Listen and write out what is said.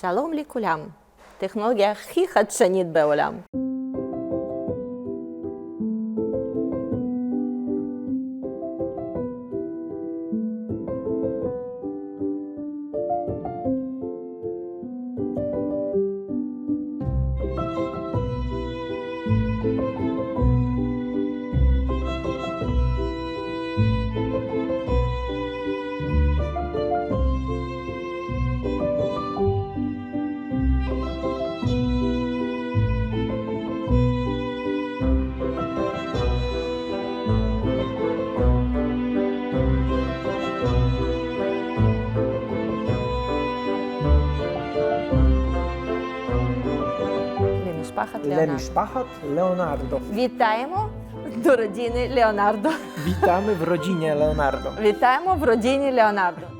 Шалом лікулям. Технологія хі хадшаніт беолям. Шпахат Лемі Леонардо. Szpachat, Leonardo. Вітаємо до родини Леонардо. Вітаємо в родині Леонардо. Вітаємо в родині Леонардо.